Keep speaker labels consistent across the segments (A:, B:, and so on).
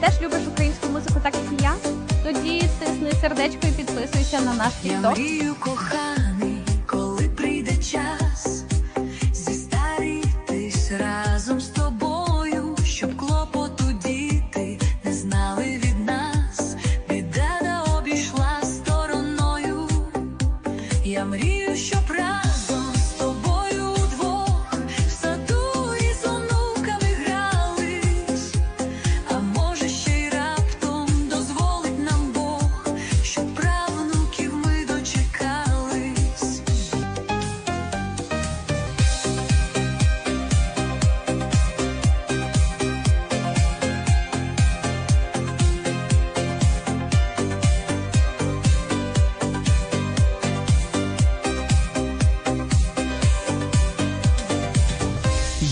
A: теж любиш українську музику, так як і я? Тоді тисни сердечко і підписуйся на наш TikTok.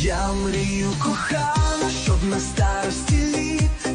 B: Я мрію кохану, щоб
C: на старості літ